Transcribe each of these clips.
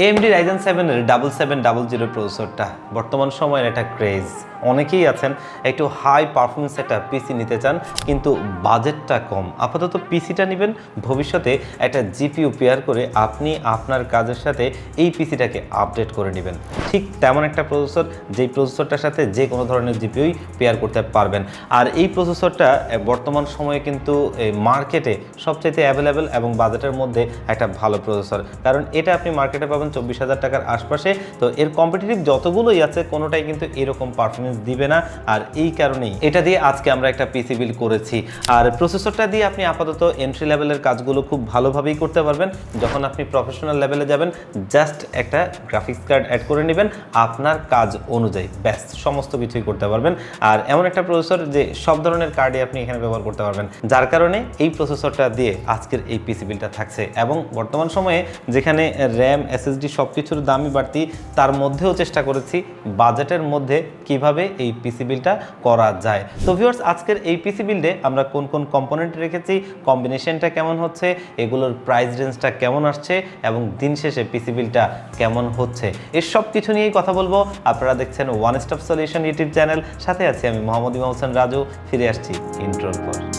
MD Ryzen সেভেনের double seven double zero প্রসেসরটা বর্তমান সময়ের একটা ক্রেজ অনেকেই আছেন একটু হাই পারফরমেন্স একটা পিসি নিতে চান, কিন্তু বাজেটটা কম। আপাতত পিসিটা নেবেন, ভবিষ্যতে একটা জিপিইউ পেয়ার করে আপনি আপনার কাজের সাথে এই পিসিটাকে আপডেট করে নেবেন। ঠিক তেমন একটা প্রসেসর যেই প্রসেসরটার সাথে যে কোনো ধরনের জিপিইউই পেয়ার করতে পারবেন। আর এই প্রসেসরটা বর্তমান সময়ে কিন্তু মার্কেটে সবচাইতে অ্যাভেলেবেল এবং বাজেটের মধ্যে একটা ভালো প্রসেসর কারণ এটা আপনি মার্কেটে পাবেন চব্বিশ হাজার টাকার আশপাশে, তো এর কম্পিটিটিভ যতগুলোই আছে, কোনোটাই কিন্তু এরকম পারফরমেন্স দিবে না। আর এই কারণেই এটা দিয়ে আজকে আমরা একটা পিসি বিল করেছি। আর প্রসেসরটা দিয়ে আপনি আপাতত এন্ট্রি লেভেলের কাজগুলো খুব ভালোভাবেই করতে পারবেন। যখন আপনি প্রফেশনাল লেভেলে যাবেন জাস্ট একটা গ্রাফিক্স কার্ড অ্যাড করে নেবেন। আপনার কাজ অনুযায়ী ব্যাস, সমস্ত কিছুই করতে পারবেন। আর এমন একটা প্রসেসর যে সব ধরনের কার্ডই আপনি এখানে ব্যবহার করতে পারবেন। যার কারণে এই প্রসেসরটা দিয়ে আজকের এই পিসি বিলটা থাকছে। এবং বর্তমান সময়ে যেখানে র্যাম এসএসডি সব কিছুর দামই বাড়তি, তার মধ্যেও চেষ্টা করেছি। বাজেটের মধ্যে কীভাবে এই পিসি বিলটা করা যায়? তো ভিউয়ার্স আজকের এই পিসি বিল্ডে আমরা কোন কোন কম্পোনেন্ট রেখেছি কম্বিনেশনটা কেমন হচ্ছে, এগুলোর প্রাইস রেঞ্জটা কেমন আসছে এবং দিন শেষে পিসি বিলটা কেমন হচ্ছে? এর সব কিছু নিয়েই কথা বলব। আপনারা দেখছেন one stop solution YouTube channel সাথে আছি আমি মোহাম্মদ ইমাম হোসেন রাজু। ফিরে আসছি ইন্ট্রোর পর।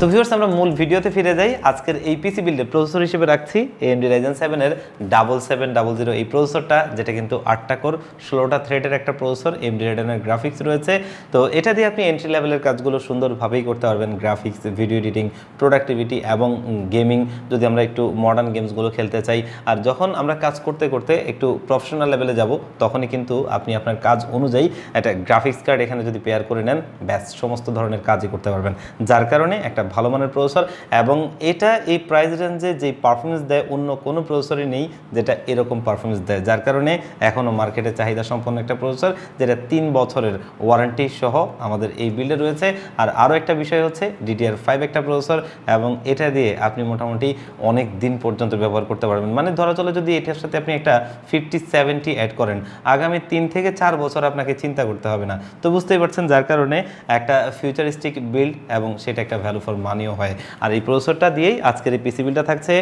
তো ভিউয়ার্স আমরা মূল ভিডিওতে ফিরে যাই। আজকের এই পিসি বিল্ডে প্রসেসর হিসেবে রাখছি এএমডি রাইজেন সেভেনের ডাবল সেভেন ডাবল জিরো এই প্রসেসরটা যেটা কিন্তু আটটা কোর ষোলোটা থ্রেডের একটা প্রসেসর এমডি রাইডেনের গ্রাফিক্স রয়েছে। তো এটা দিয়ে আপনি এন্ট্রি লেভেলের কাজগুলো সুন্দরভাবেই করতে পারবেন গ্রাফিক্স ভিডিও এডিটিং প্রোডাক্টিভিটি এবং গেমিং যদি আমরা একটু মডার্ন গেমসগুলো খেলতে চাই। আর যখন আমরা কাজ করতে করতে একটু প্রফেশনাল লেভেলে যাব, তখনই কিন্তু আপনি আপনার কাজ অনুযায়ী একটা গ্রাফিক্স কার্ড এখানে যদি পেয়ার করে নেন, ব্যাস, সমস্ত ধরনের কাজই করতে পারবেন। যার কারণে একটা ভালো মানের প্রসেসর এবং এটা এই প্রাইস রেঞ্জে যেই পারফরমেন্স দেয়, অন্য কোনো প্রসেসরই নেই যেটা এরকম পারফরমেন্স দেয়। যার কারণে এখনও মার্কেটে চাহিদা সম্পন্ন একটা প্রসেসর যেটা তিন বছরের ওয়ারেন্টি সহ আমাদের এই বিল্ডে রয়েছে। আর আরও একটা বিষয় হচ্ছে ডিডিআর ফাইভ একটা প্রসেসর এবং এটা দিয়ে আপনি মোটামুটি অনেক দিন পর্যন্ত ব্যবহার করতে পারবেন। মানে ধরা চলে যদি এটার সাথে আপনি একটা ফিফটি সেভেন্টি অ্যাড করেন, আগামী তিন থেকে চার বছর আপনাকে চিন্তা করতে হবে না। তো বুঝতেই পারছেন যার কারণে একটা ফিউচারিস্টিক বিল্ড এবং সেটা একটা ভ্যালু ফর মানিও হয়। আর এই প্রসেসরটা দিয়েই আজকের এই পিসি বিলটা থাকছে।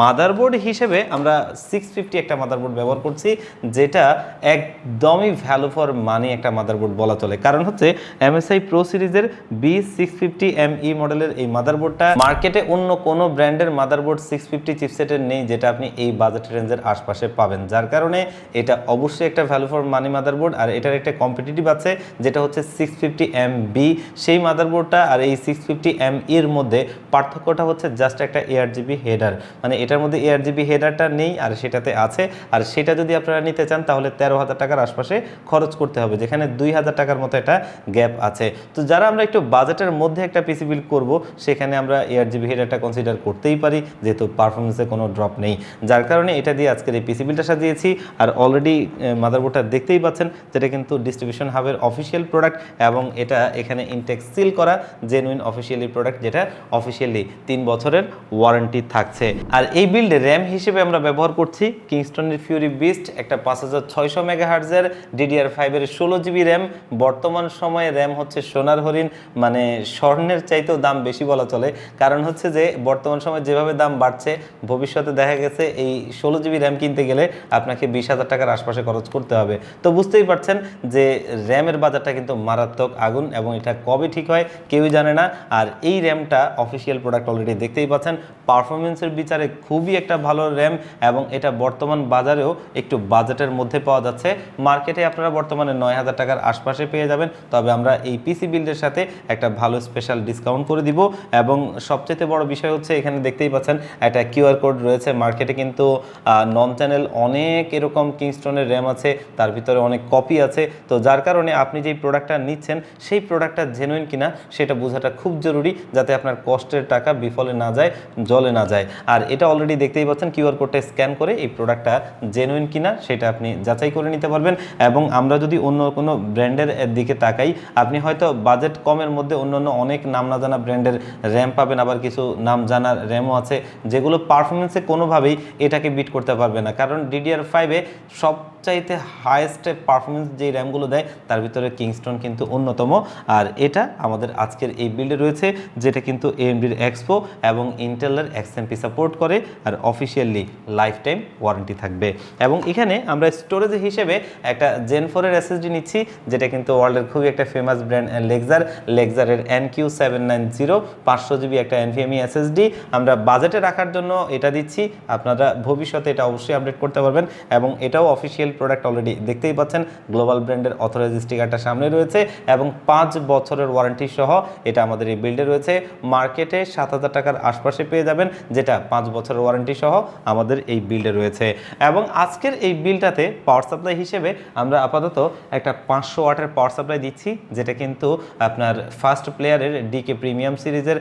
মাদারবোর্ড হিসেবে আমরা সিক্স ফিফটি একটা মাদারবোর্ড ব্যবহার করছি, যেটা একদমই ভ্যালু ফর মানি একটা মাদারবোর্ড বলা চলে। কারণ হচ্ছে এমএসআই প্রো সিরিজের B six fifty M E মডেলের এই মাদারবোর্ডটা মার্কেটে অন্য কোনো ব্র্যান্ডের মাদারবোর্ড সিক্স ফিফটি চিপসেটের নেই, যেটা আপনি এই বাজেট রেঞ্জের আশপাশে পাবেন। যার কারণে এটা অবশ্যই একটা ভ্যালু ফর মানি মাদারবোর্ড আর এটার একটা কম্পিটিটিভ আছে, যেটা হচ্ছে সিক্স ফিফটি এম বি সেই মাদারবোর্ডটা আর এই সিক্স ফিফটি এম এর মধ্যে পার্থক্যটা হচ্ছে জাস্ট একটা এয়ার জিবি হেডার মানে এটার মধ্যে এয়ার জিবি হেডারটা নেই আর সেটাতে আছে। আর সেটা যদি আপনারা নিতে চান, তাহলে তেরো হাজার টাকার আশপাশে খরচ করতে হবে, যেখানে দুই হাজার টাকার মতো একটা গ্যাপ আছে। তো যারা আমরা একটু বাজেটের মধ্যে একটা পিসি বিল করব, সেখানে আমরা এয়ার জিবি হেডারটা কনসিডার করতেই পারি, যেহেতু পারফরমেন্সে কোনো ড্রপ নেই। যার কারণে এটা দিয়ে আজকের এই পিসি বিলটা সাজিয়েছি। আর অলরেডি মাদারবোর্ডটা দেখতেই পাচ্ছেন, যেটা কিন্তু ডিস্ট্রিবিউশন হাবের অফিসিয়াল প্রোডাক্ট এবং এটা এখানে ইনটেক্স সিল করা জেনুইন অফিসিয়ালি প্রোডাক্ট যেটা অফিসিয়ালি তিন বছরের ওয়ারেন্টি থাকছে। আর এই বিল্ডে র্যাম হিসেবে আমরা ব্যবহার করছি কিংস্টনের ফিউরি বিস্ট একটা পাঁচ হাজার ছয়শো মেগা হার্জের ডিডিআর ফাইভের ষোলো জিবি র্যাম বর্তমান সময়ে র্যাম হচ্ছে সোনার হরিণ মানে স্বর্ণের চাইতেও দাম বেশি বলা চলে। কারণ হচ্ছে যে, বর্তমান সময়ে যেভাবে দাম বাড়ছে, ভবিষ্যতে দেখা গেছে এই ষোলো জিবি র্যাম কিনতে গেলে আপনাকে বিশ হাজার টাকার আশপাশে খরচ করতে হবে। তো বুঝতেই পারছেন যে র্যামের বাজারটা কিন্তু মারাত্মক আগুন এবং এটা কবে ঠিক হয়, কেউই জানে না। আর এই র্যামটা অফিসিয়াল প্রোডাক্ট অলরেডি দেখতেই পাচ্ছেন। পারফরমেন্সের বিচারে খুবই একটা ভালো র্যাম এবং এটা বর্তমান বাজারেও একটু বাজেটের মধ্যে পাওয়া যাচ্ছে। মার্কেটে আপনারা বর্তমানে নয় হাজার টাকার আশপাশে পেয়ে যাবেন। তবে আমরা এই পিসি বিল্ডের সাথে একটা ভালো স্পেশাল ডিসকাউন্ট করে দিব এবং সবচেয়ে বড় বিষয় হচ্ছে এখানে দেখতেই পাচ্ছেন, একটা কিউআর কোড রয়েছে। মার্কেটে কিন্তু নন চ্যানেল অনেক এরকম কিংস্টনের র্যাম আছে, তার ভিতরে অনেক কপি আছে। তো যার কারণে আপনি যেই প্রোডাক্টটা নিচ্ছেন, সেই প্রোডাক্টটা জেনুইন কিনা, সেটা বোঝাটা খুব জরুরি যাতে আপনার কষ্টের টাকা বিফলে না যায়। জলে না যায়। আর এটা অলরেডি দেখতেই পাচ্ছেন কিউআর কোডটা স্ক্যান করে এই প্রোডাক্টটা জেনুইন কিনা সেটা আপনি যাচাই করে নিতে পারবেন। এবং আমরা যদি অন্য কোনো ব্র্যান্ডের দিকে তাকাই, আপনি হয়তো বাজেট কমের মধ্যে অন্যান্য অনেক নাম না জানা ব্র্যান্ডের র্যাম পাবেন, আবার কিছু নাম জানার র্যামও আছে, যেগুলো পারফরমেন্সে কোনোভাবেই এটাকে বিট করতে পারবে না। কারণ ডিডিআর ফাইভে সবচাইতে হায়েস্ট পারফরমেন্স যে র্যামগুলো দেয়, তার ভিতরে কিংস্টন কিন্তু অন্যতম। আর এটা আমাদের আজকের এই বিল্ডে রয়েছে, যেটা কিন্তু এএমডির এক্সপো এবং ইন্টেলের এক্সএমপি সাপোর্ট করে আর অফিসিয়ালি লাইফ টাইম ওয়ারেন্টি থাকবে। এবং এখানে আমরা স্টোরেজ হিসেবে একটা জেন ফোরের এসএসডি নিচ্ছি, যেটা কিন্তু ওয়ার্ল্ডের খুবই একটা famous brand Lexar লেগজারের N Q seven nine zero পাঁচশো জিবি একটা এনভিএমই এসএসডি আমরা বাজেটে রাখার জন্য এটা দিচ্ছি, আপনারা ভবিষ্যতে এটা অবশ্যই আপডেট করতে পারবেন। এবং এটাও অফিসিয়াল প্রোডাক্ট অলরেডি দেখতেই পাচ্ছেন গ্লোবাল ব্র্যান্ডের অথরাইজ স্টিকারটা সামনে রয়েছে। এবং পাঁচ বছরের ওয়ারেন্টি সহ এটা আমাদের এই বিল্ডে রয়েছে। মার্কেটে সাত হাজার টাকার আশপাশে পেয়ে যাবেন। যেটা পাঁচ বছরের ওয়ারেন্টি সহ আমাদের এই বিলটা রয়েছে। এবং আজকের এই বিলটাতে পাওয়ার সাপ্লাই হিসেবে আমরা আপাতত একটা পাঁচশো ওয়াটের পাওয়ার সাপ্লাই দিচ্ছি, যেটা কিন্তু আপনার ফার্স্ট প্লেয়ারের ডিকে প্রিমিয়াম সিরিজের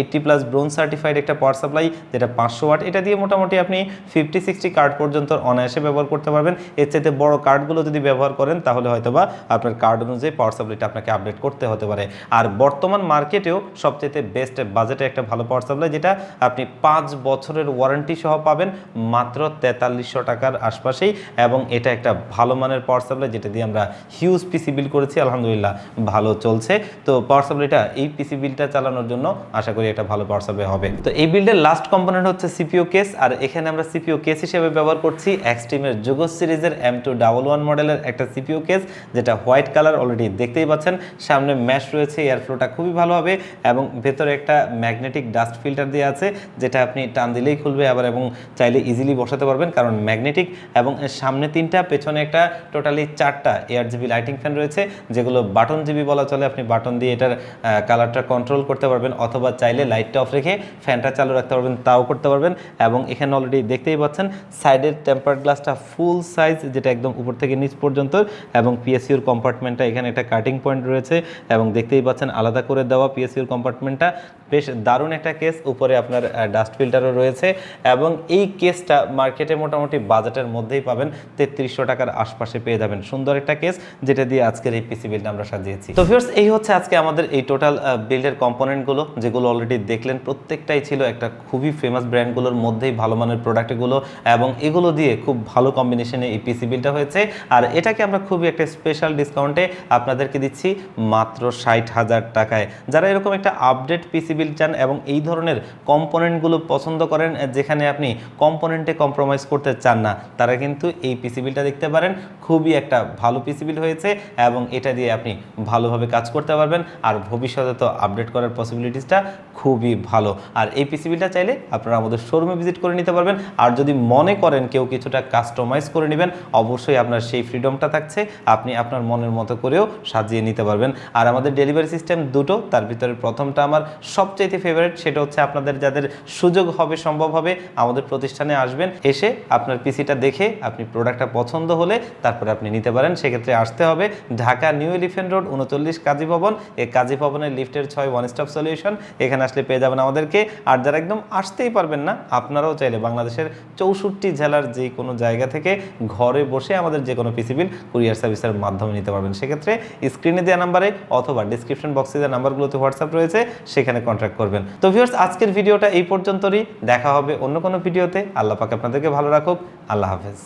এইটটি প্লাস ব্রোন সার্টিফাইড একটা পাওয়ার সাপ্লাই যেটা পাঁচশো ওয়াট। এটা দিয়ে মোটামুটি আপনি ফিফটি সিক্সটি কার্ড পর্যন্ত অনায়াসে ব্যবহার করতে পারবেন। এর চাইতে বড় কার্ডগুলো যদি ব্যবহার করেন, তাহলে হয়তোবা আপনার কার্ড অনুযায়ী পাওয়ার সাপ্লাইটা আপনাকে আপডেট করতে হতে পারে। আর বর্তমান মার্কেটেও সবচেয়ে বেস্ট বাজেটে একটা ভালো পাওয়ার সাপ্লাই যেটা আপনি পাঁচ বছরের ওয়ারেন্টি সহ পাবেন মাত্র তেতাল্লিশশো টাকার আশপাশেই এবং এটা একটা ভালো মানের পাওয়ার সাপ্লাই যেটা দিয়ে আমরা হিউজ পিসি বিল করেছি, আলহামদুলিল্লাহ ভালো চলছে। তো পাওয়ার সাপ্লাইটা এই পিসি বিলটা চালানোর জন্য আশা করি একটা ভালো পাওয়ার সাপ্লাই হবে। তো এই বিল্ডের লাস্ট কম্পোনেন্ট হচ্ছে সিপিও কেস আর এখানে আমরা সিপিও কেস হিসেবে ব্যবহার করছি এক্সট্রিমের যুগস সিরিজের এম টু ডাবল ওয়ান মডেলের একটা সিপিও কেস যেটা হোয়াইট কালার অলরেডি দেখতেই পাচ্ছেন। সামনে ম্যাশ রয়েছে এয়ার ফ্লোটা খুবই ভালো হবে এবং ভেতরে একটা ম্যাগনেটিক ডাস্ট ফিল্টার দিয়ে আছে। যেটা আপনি টান দিলেই খুলবে আবার এবং চাইলে ইজিলি বসাতে পারবেন, কারণ ম্যাগনেটিক এবং সামনে তিনটা, পেছনে একটা টোটালি চারটা এয়ার জিবি লাইটিং ফ্যান রয়েছে, যেগুলো বাটন জিবি বলা চলে। আপনি বাটন দিয়ে এটার কালারটা কন্ট্রোল করতে পারবেন অথবা চাইলে লাইটটা অফ রেখে ফ্যানটা চালু রাখতে পারবেন, তাও করতে পারবেন এবং এখানে অলরেডি দেখতেই পাচ্ছেন সাইডের টেম্পার গ্লাসটা ফুল সাইজ যেটা একদম উপর থেকে নিচ পর্যন্ত এবং পিএসইউর কম্পার্টমেন্টটা এখানে একটা কাটিং পয়েন্ট রয়েছে এবং দেখতেই পাচ্ছেন, আলাদা করে দেওয়া পিএসইউর কম্পার্টমেন্টটা বেশ দারুণ একটা কেস উপরে আপনার ডাস্ট ফিল্টারও রয়েছে এবং এই কেসটা মার্কেটে মোটামুটি বাজেটের মধ্যেই পাবেন। তেত্রিশশো টাকার আশপাশে পেয়ে যাবেন। সুন্দর একটা কেস যেটা দিয়ে আজকের এই পিসি বিলটা আমরা সাজিয়েছি। তো ভিউয়ার্স এই হচ্ছে আজকে আমাদের এই টোটাল বিল্ডের কম্পোনেন্টগুলো যেগুলো অলরেডি দেখলেন। প্রত্যেকটাই ছিল একটা খুবই ফেমাস ব্র্যান্ডগুলোর মধ্যেই ভালো মানের প্রোডাক্টগুলো এবং এগুলো দিয়ে খুব ভালো কম্বিনেশনে এই পিসি বিলটা হয়েছে। আর এটাকে আমরা খুবই একটা স্পেশাল ডিসকাউন্টে আপনাদেরকে দিচ্ছি মাত্র ষাট হাজার টাকায়। যারা এরকম একটা আপডেট পিসি বিল চান এবং এই ধরনের কম্পোনেন্টগুলো পছন্দ করেন যেখানে আপনি কম্পোনেন্টে কম্প্রোমাইজ করতে চান না। তারা কিন্তু এই পিসিবিলটা দেখতে পারেন, খুবই একটা ভালো পিসিবিল হয়েছে এবং এটা দিয়ে আপনি ভালোভাবে কাজ করতে পারবেন আর ভবিষ্যতে তো আপডেট করার পসিবিলিটিসটা খুবই ভালো। আর এই পিসি বিলটা চাইলে আপনারা আমাদের শোরুমে ভিজিট করে নিতে পারবেন। আর যদি মনে করেন কেউ কিছুটা কাস্টমাইজ করে নেবেন, অবশ্যই আপনার সেই ফ্রিডমটা থাকছে, আপনি আপনার মনের মতো করেও সাজিয়ে নিতে পারবেন। আর আমাদের ডেলিভারি সিস্টেম দুটো, তার ভিতরে প্রথমটা আমার সবচাইতে ফেভারিট সেটা হচ্ছে আপনাদের যাদের সুযোগ হবে, সম্ভব হবে, আমাদের প্রতিষ্ঠানে আসবেন। এসে আপনার পিসিটা দেখে আপনি প্রোডাক্টটা পছন্দ হলে তারপরে আপনি নিতে পারেন। সেক্ষেত্রে আসতে হবে ঢাকা নিউ এলিফেন্ট রোড, উনচল্লিশ কাজী ভবন। এই কাজী ভবনের লিফটের ছয় ওয়ান স্টপ সলিউশন এখানে আসলে পেয়ে যাবেন আমাদেরকে। আর যারা একদম আসতেই পারবেন না, আপনারাও চাইলে বাংলাদেশের চৌষট্টি জেলার যে কোনো জায়গা থেকে ঘরে বসে আমাদের যে কোনো পিসি বিল কুরিয়ার সার্ভিসের মাধ্যমে নিতে পারবেন। সেক্ষেত্রে স্ক্রিনে দেওয়া নাম্বারে অথবা ডিসক্রিপশন বক্সে যে নাম্বারগুলোতে হোয়াটসঅ্যাপ রয়েছে, সেখানে কন্ট্যাক্ট করবেন। তো ভিউয়ার্স আজকের ভিডিওটা এই পর্যন্তই দেখা হবে অন্য কোনো ভিডিওতে। আল্লাহ পাক আপনাদেরকে ভালো রাখুক। আল্লাহ হাফেজ।